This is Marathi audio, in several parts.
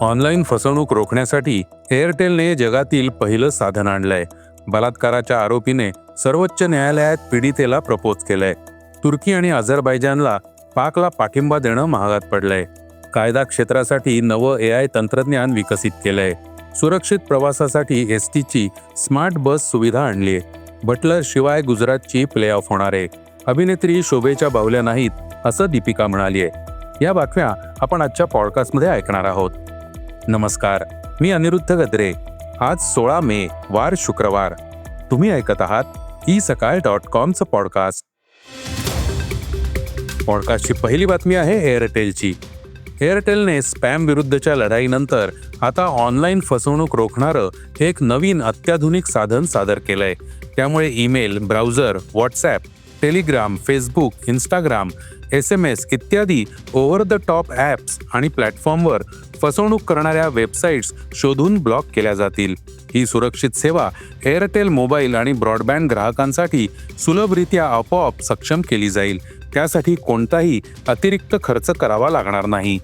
ऑनलाईन फसवणूक रोखण्यासाठी एअरटेलने जगातील पहिलं साधन आणलंय. बलात्काराच्या आरोपीने सर्वोच्च न्यायालयात पीडितेला प्रपोज केलंय. तुर्की आणि अझरबैजानला पाकला पाठिंबा देणं महागात पडलंय. कायदा क्षेत्रासाठी नवं ए आय तंत्रज्ञान विकसित केलंय. सुरक्षित प्रवासासाठी एस टीची स्मार्ट बस सुविधा आणली बटलर शिवाय गुजरातची प्ले ऑफ होणार. आहे अभिनेत्री शोभेच्या बाहुल्या नाहीत असं दीपिका म्हणालीये. या बातम्या आपण आजच्या पॉडकास्टमध्ये ऐकणार आहोत. नमस्कार मी अनिरुद्ध गद्रे. आज सोळा मे वार शुक्रवार. तुम्ही ऐकत आहात ई सकाळ डॉट कॉमचं पॉडकास्ट. पॉडकास्टची पहिली बातमी आहे एअरटेलची. एअरटेलने स्पॅम विरुद्धच्या लढाईनंतर आता ऑनलाईन फसवणूक रोखणारं एक नवीन अत्याधुनिक साधन सादर केलंय. त्यामुळे email browser WhatsApp Telegram Facebook Instagram S M S इत्यादी ओव्हर द टॉप ॲप्स आणि प्लॅटफॉर्मवर फसवणूक करणाऱ्या वेबसाईट्स शोधून ब्लॉक केल्या जातील. ही सुरक्षित सेवा एअरटेल मोबाईल आणि ब्रॉडबँड ग्राहकांसाठी सुलभरित्या आपोआप सक्षम केली जाईल. त्यासाठी कोणताही अतिरिक्त खर्च करावा लागणार नाही.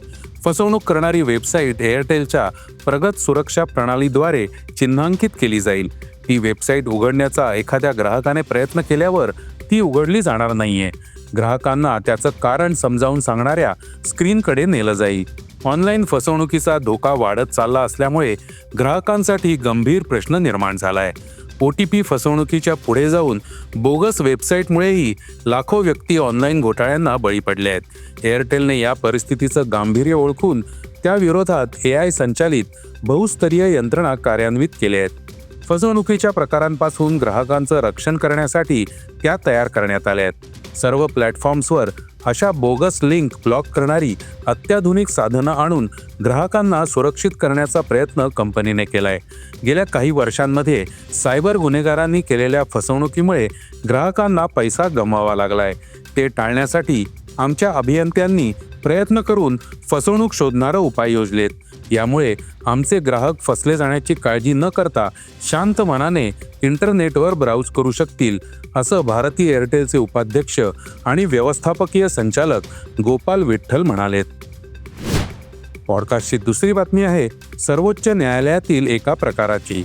फसवणूक करणारी वेबसाईट एअरटेलच्या प्रगत सुरक्षा प्रणालीद्वारे चिन्हांकित केली जाईल. ही वेबसाईट उघडण्याचा एखाद्या ग्राहकाने प्रयत्न केल्यावर ती उघडली जाणार नाहीये. ग्राहकांना त्याचं कारण समजावून सांगणाऱ्या स्क्रीनकडे नेलं जाईल ऑनलाईन फसवणुकीचा धोका वाढत चालला असल्यामुळे ग्राहकांसाठी गंभीर प्रश्न निर्माण झालाय. ओ टी पी फसवणुकीच्या पुढे जाऊन बोगस वेबसाईटमुळेही लाखो व्यक्ती ऑनलाईन घोटाळ्यांना बळी पडले आहेत एअरटेलने या परिस्थितीचं गांभीर्य ओळखून त्या विरोधात ए आय संचालित बहुस्तरीय यंत्रणा कार्यान्वित केल्या आहेत. फसवणुकीच्या प्रकारांपासून ग्राहकांचं रक्षण करण्यासाठी त्या तयार करण्यात आल्या आहेत. सर्व प्लॅटफॉर्म्सवर अशा बोगस लिंक ब्लॉक करणारी अत्याधुनिक साधनं आणून ग्राहकांना सुरक्षित करण्याचा प्रयत्न कंपनीने केलाय. गेल्या काही वर्षांमध्ये सायबर गुन्हेगारांनी केलेल्या फसवणुकीमुळे ग्राहकांना पैसा गमवावा लागलाय. ते टाळण्यासाठी आमच्या अभियंत्यांनी प्रयत्न करून फसवणूक शोधणारं उपाय योजलेत. यामुळे आमचे ग्राहक फसले जाण्याची काळजी न करता शांत मनाने इंटरनेटवर ब्राउज करू शकतील असं भारती एअरटेलचे उपाध्यक्ष आणि व्यवस्थापकीय संचालक गोपाल विठ्ठल म्हणालेत. पॉडकास्टची दुसरी बातमी आहे सर्वोच्च न्यायालयातील एका प्रकाराची.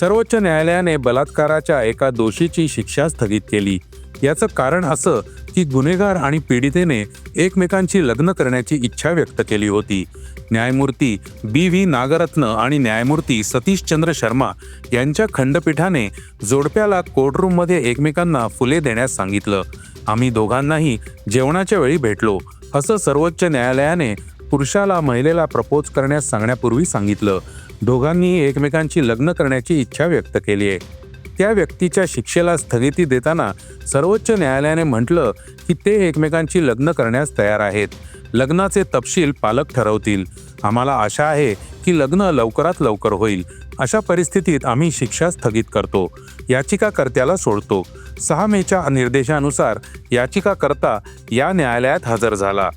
सर्वोच्च न्यायालयाने बलात्काराच्या एका दोषीची शिक्षा स्थगित केली. याचं कारण असं की गुन्हेगार आणि पीडितेने एकमेकांची लग्न करण्याची इच्छा व्यक्त केली होती. न्यायमूर्ती बी व्ही नागरत्न आणि न्यायमूर्ती सतीश चंद्र शर्मा यांच्या खंडपीठाने जोडप्याला कोर्टरूममध्ये एकमेकांना फुले देण्यास सांगितलं. आम्ही दोघांनाही जेवणाच्या वेळी भेटलो असं सर्वोच्च न्यायालयाने पुरुषाला महिलेला प्रपोज करण्यास सांगण्यापूर्वी सांगितलं. दोघांनी एकमेकांची लग्न करण्याची इच्छा व्यक्त केली आहे त्या व्यक्तीच्या शिक्षेला स्थगिती देताना सर्वोच्च न्यायालयाने म्हटलं की ते एकमेकांची लग्न करण्यास तयार आहेत. लग्नाचे तपशील पालक ठरवतील. आम्हाला आशा आहे की लग्न लवकरात लवकर होईल. अशा परिस्थितीत आम्ही शिक्षा स्थगित करतो. याचिकाकर्त्याला सोडतो. सहा मेच्या निर्देशानुसार याचिकाकर्ता या न्यायालयात हजर झाला.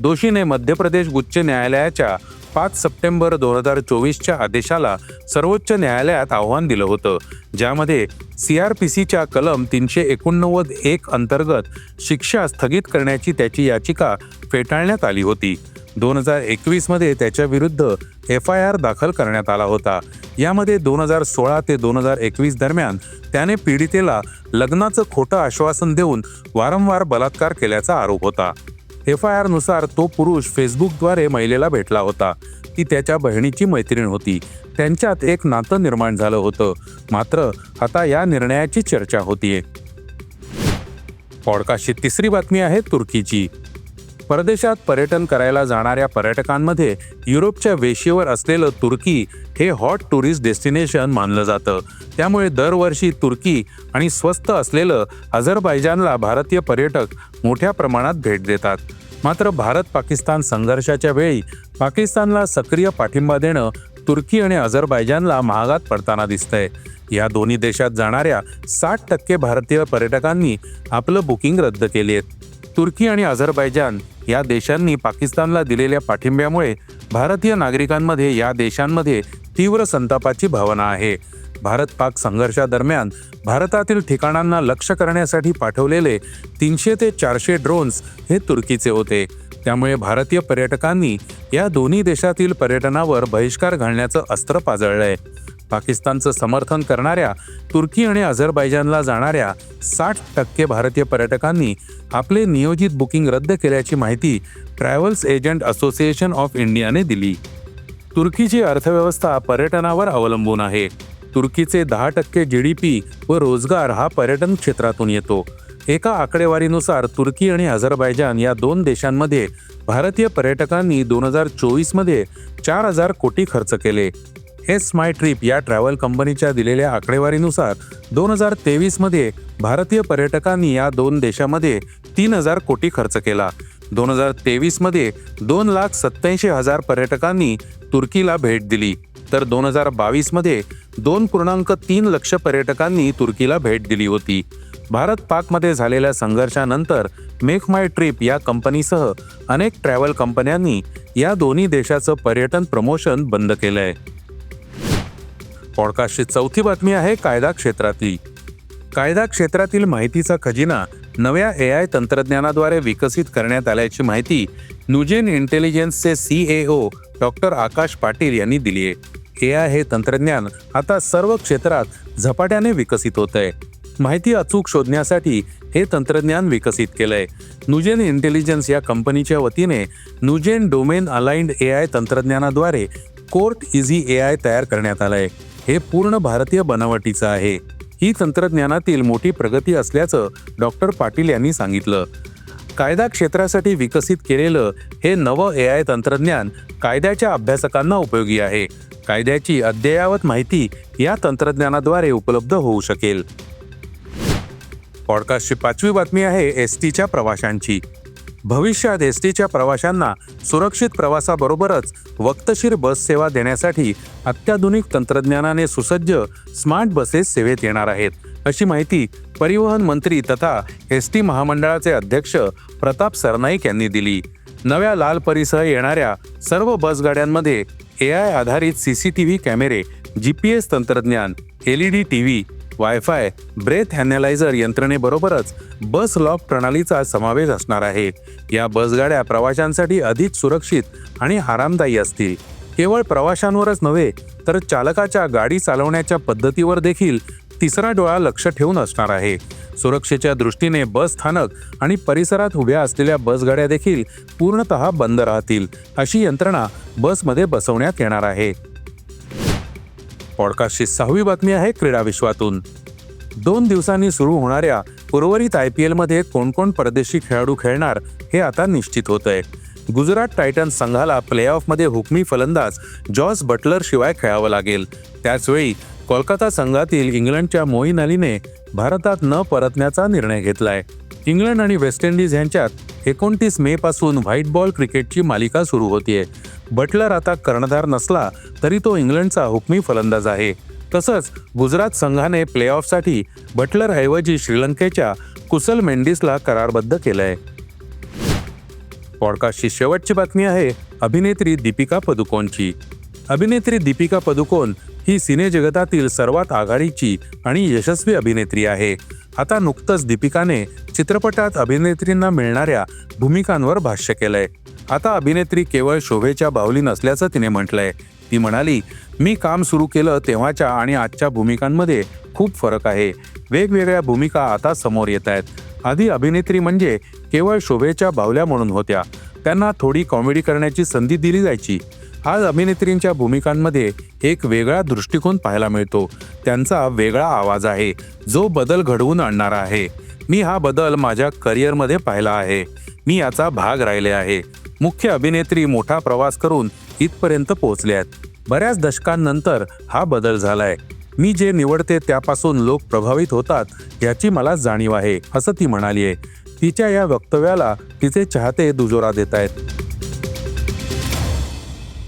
दोषीने मध्य प्रदेश उच्च न्यायालयाच्या पाच सप्टेंबर दोन हजार चोवीसच्या आदेशाला सर्वोच्च न्यायालयात आव्हान दिलं होतं ज्यामध्ये सी आर पी सीच्या कलम तीनशे एकोणनव्वद एक अंतर्गत शिक्षा स्थगित करण्याची त्याची याचिका फेटाळण्यात आली होती. दोन हजार एकवीसमध्ये त्याच्याविरुद्ध एफ आय आर दाखल करण्यात आला होता. यामध्ये दोन हजार सोळा ते दोन हजार एकवीस दरम्यान त्याने पीडितेला लग्नाचं खोटं आश्वासन देऊन वारंवार बलात्कार केल्याचा आरोप होता. एफ आय आरनुसार तो पुरुष फेसबुकद्वारे महिलेला भेटला होता. ती त्याच्या बहिणीची मैत्रीण होती. त्यांच्यात एक नातं निर्माण झालं होतं. मात्र आता या निर्णयाची चर्चा होतीये. पॉडकास्टची तिसरी बातमी आहे तुर्कीची. परदेशात पर्यटन करायला जाणाऱ्या पर्यटकांमध्ये युरोपच्या वेशीवर असलेलं तुर्की हे हॉट टुरिस्ट डेस्टिनेशन मानलं जातं. त्यामुळे दरवर्षी तुर्की आणि स्वस्त असलेलं अझरबैजानला भारतीय पर्यटक मोठ्या प्रमाणात भेट देतात. मात्र भारत पाकिस्तान संघर्षाच्या वेळी पाकिस्तानला सक्रिय पाठिंबा देणं तुर्की आणि अझरबैजानला महागात पडताना दिसतंय. या दोन्ही देशात जाणाऱ्या साठ टक्के भारतीय पर्यटकांनी आपलं बुकिंग रद्द केली आहेत तुर्की आणि अझरबैजान या देशांनी पाकिस्तानला दिलेल्या पाठिंब्यामुळे भारतीय नागरिकांमध्ये या देशांमध्ये तीव्र संतापाची भावना आहे. भारत पाक संघर्षादरम्यान भारतातील ठिकाणांना लक्ष करण्यासाठी पाठवलेले तीनशे ते चारशे ड्रोन्स हे तुर्कीचे होते. त्यामुळे भारतीय पर्यटकांनी या दोन्ही देशातील पर्यटनावर बहिष्कार घालण्याचं अस्त्र पाजळलंय. पाकिस्तानचं समर्थन करणाऱ्या तुर्की आणि अझरबैजानला जाणाऱ्या साठ टक्के भारतीय पर्यटकांनी आपले नियोजित बुकिंग रद्द केल्याची माहिती ट्रॅव्हल्स एजंट असोसिएशन ऑफ इंडियाने दिली. तुर्कीची अर्थव्यवस्था पर्यटनावर अवलंबून आहे. तुर्कीचे दहा टक्के जी डी पी व रोजगार हा पर्यटन क्षेत्रातून येतो. एका आकडेवारीनुसार तुर्की आणि अझरबैजान या दोन देशांमध्ये भारतीय पर्यटकांनी दोन हजार चोवीसमध्ये चार हजार कोटी खर्च केले. एस माय ट्रिप या ट्रॅव्हल कंपनीच्या दिलेल्या आकडेवारीनुसार दोन हजार तेवीसमध्ये भारतीय पर्यटकांनी या दोन देशामध्ये तीन हजार कोटी खर्च केला. दोन हजार तेवीसमध्ये दोन लाख सत्याऐंशी हजार पर्यटकांनी तुर्कीला भेट दिली. तर दोन हजार बावीसमध्ये दोन पूर्णांक तीन लक्ष पर्यटकांनी तुर्कीला भेट दिली होती. भारत पाकमध्ये झालेल्या संघर्षानंतर मेक माय ट्रिप या कंपनीसह अनेक ट्रॅव्हल कंपन्यांनी या दोन्ही देशाचं पर्यटन प्रमोशन बंद केलंय. पॉडकास्टची चौथी बातमी आहे कायदा क्षेत्रातली. कायदा क्षेत्रातील माहितीचा खजिना नव्या ए आय तंत्रज्ञानाद्वारे विकसित करण्यात आल्याची माहिती Newgen इंटेलिजन्सचे C A O doctor Akash Patil यांनी दिली आहे. ए आय हे तंत्रज्ञान आता सर्व क्षेत्रात झपाट्याने विकसित होत आहे. माहिती अचूक शोधण्यासाठी हे तंत्रज्ञान विकसित केलंय. नुजेन इंटेलिजन्स या कंपनीच्या वतीने NuGen domain aligned A I तंत्रज्ञानाद्वारे कोर्ट इझी ए आय तयार करण्यात आलंय. हे पूर्ण भारतीय बनावटीचं आहे. ही तंत्रज्ञानातील मोठी प्रगती असल्याचं डॉक्टर पाटील यांनी सांगितलं. कायदा क्षेत्रासाठी विकसित केलेलं हे नवं ए आय तंत्रज्ञान कायद्याच्या अभ्यासकांना उपयोगी आहे. कायद्याची अद्ययावत माहिती या तंत्रज्ञानाद्वारे उपलब्ध होऊ शकेल. पॉडकास्टची पाचवी बातमी आहे एस टीच्या प्रवाशांची. भविष्यात एस टीच्या प्रवाशांना सुरक्षित प्रवासाबरोबरच वक्तशीर बस सेवा देण्यासाठी अत्याधुनिक तंत्रज्ञानाने सुसज्ज स्मार्ट बसेस सेवेत येणार आहेत. अशी माहिती परिवहन मंत्री तथा एस टी महामंडळाचे अध्यक्ष प्रताप सरनाईक यांनी दिली. नव्या लाल परिसह येणाऱ्या सर्व बसगाड्यांमध्ये ए आय आधारित सी सी टी व्ही कॅमेरे जी पी एस तंत्रज्ञान L E D T V wifi breath analyser यंत्रणेबरोबरच bus lock प्रणालीचा समावेश असणार आहे. या बसगाड्या प्रवाशांसाठी अधिक सुरक्षित आणि आरामदायी असतील. केवळ प्रवाशांवरच नव्हे तर चालकाच्या गाडी चालवण्याच्या पद्धतीवर देखील तिसरा डोळा लक्ष ठेवून असणार आहे. सुरक्षेच्या दृष्टीने बस स्थानक आणि परिसरात उभ्या असलेल्या बसगाड्या देखील पूर्णतः बंद राहतील अशी यंत्रणा बसमध्ये बसवण्यात येणार आहे. पॉडकास्टची सहावी बातमी आहे क्रीडा विश्वातून. दोन दिवसांनी सुरू होणाऱ्या उर्वरित आय पी एलमध्ये कोण कोण परदेशी खेळाडू खेळणार हे आता निश्चित होत आहे गुजरात टायटन्स संघाला प्लेऑफमध्ये हुकमी फलंदाज जॉस बटलर शिवाय खेळावं लागेल. त्याचवेळी कोलकाता संघातील इंग्लंडच्या मोईन अलीने भारतात न परतण्याचा निर्णय घेतलाय. इंग्लंड आणि वेस्ट इंडिज यांच्यात एकोणतीस मे पासून व्हाईट बॉल क्रिकेटची मालिका सुरू होतीये. बटलर आता कर्णधार नसला तरी तो इंग्लंडचा हुकमी फलंदाज आहे. तसंच गुजरात संघाने प्लेऑफसाठी बटलर ऐवजी श्रीलंकेच्या कुसल मेंडिसला करारबद्ध केलंय. पॉडकास्टची शेवटची बातमी आहे अभिनेत्री दीपिका पदुकोणची. अभिनेत्री दीपिका पदुकोण ही सिनेजगतातील सर्वात आघाडीची आणि यशस्वी अभिनेत्री आहे. आता नुकतंच दीपिकाने चित्रपटात अभिनेत्रींना मिळणाऱ्या भूमिकांवर भाष्य केलंय. आता अभिनेत्री केवळ शोभेच्या बाहुली नसल्याचं तिने म्हटलंय. ती म्हणाली मी काम सुरू केलं तेव्हाच्या आणि आजच्या भूमिकांमध्ये खूप फरक आहे. वेगवेगळ्या भूमिका आता समोर येत आहेत. आधी अभिनेत्री म्हणजे केवळ शोभेच्या बावल्या म्हणून होत्या. त्यांना थोडी कॉमेडी करण्याची संधी दिली जायची. आज अभिनेत्रींच्या भूमिकांमध्ये एक वेगळा दृष्टिकोन पाहायला मिळतो. त्यांचा वेगळा आवाज आहे. जो बदल घडवून आणणारा आहे. मी हा बदल माझ्या करिअरमध्ये पाहिला आहे. मी याचा भाग राहिले आहे. मुख्य अभिनेत्री मोठा प्रवास करून इथपर्यंत पोहोचले आहेत. बऱ्याच दशकांनंतर हा बदल झालाय. मी जे निवडते त्यापासून लोक प्रभावित होतात याची मला जाणीव आहे असं ती म्हणाली आहे तिच्या या वक्तव्याला तिचे चाहते दुजोरा देत आहेत